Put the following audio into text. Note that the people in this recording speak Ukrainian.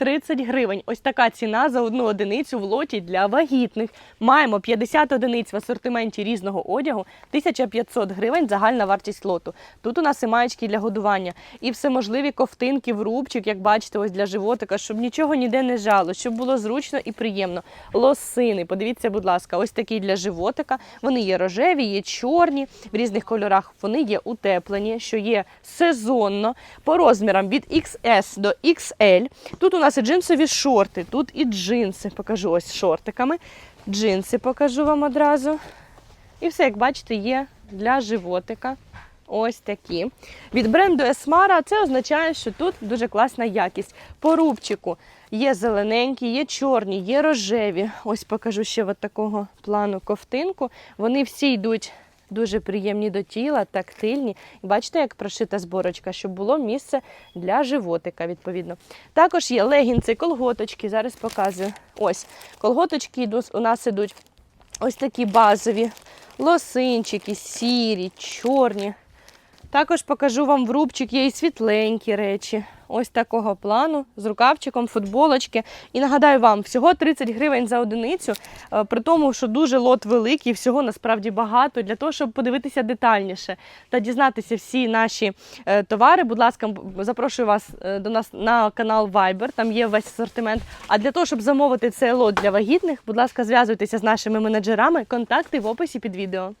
30 гривень. Ось така ціна за одну одиницю в лоті для вагітних. Маємо 50 одиниць в асортименті різного одягу, 1500 гривень загальна вартість лоту. Тут у нас і маєчки для годування, і всеможливі ковтинки в рубчик, як бачите, ось для животика, щоб нічого ніде не жало, щоб було зручно і приємно. Лосини, подивіться, будь ласка, ось такі для животика. Вони є рожеві, є чорні, в різних кольорах. Вони є утеплені, що є сезонно, по розмірам від XS до XL. Тут у нас і джинсові шорти, тут і джинси. Покажу ось шортиками. Джинси покажу вам одразу. І все, як бачите, є для животика. Ось такі. Від бренду Esmara це означає, що тут дуже класна якість. По рубчику є зелененькі, є чорні, є рожеві. Ось покажу ще от такого плану ковтинку. Вони всі йдуть дуже приємні до тіла, тактильні. І Бачите, як прошита зборочка, щоб було місце для животика, відповідно. Також є легінці, колготочки. Зараз показую. Ось колготочки у нас ідуть ось такі базові лосинчики, сірі, чорні. Також покажу вам в рубчик є і світленькі речі. Ось такого плану з рукавчиком, футболочки. І нагадаю вам, всього 30 гривень за одиницю, е, при тому, що дуже лот великий, всього насправді багато. Для того, щоб подивитися детальніше та дізнатися всі наші е, товари, будь ласка, запрошую вас е, до нас на канал Viber, там є весь асортимент. А для того, щоб замовити цей лот для вагітних, будь ласка, зв'язуйтеся з нашими менеджерами. Контакти в описі під відео.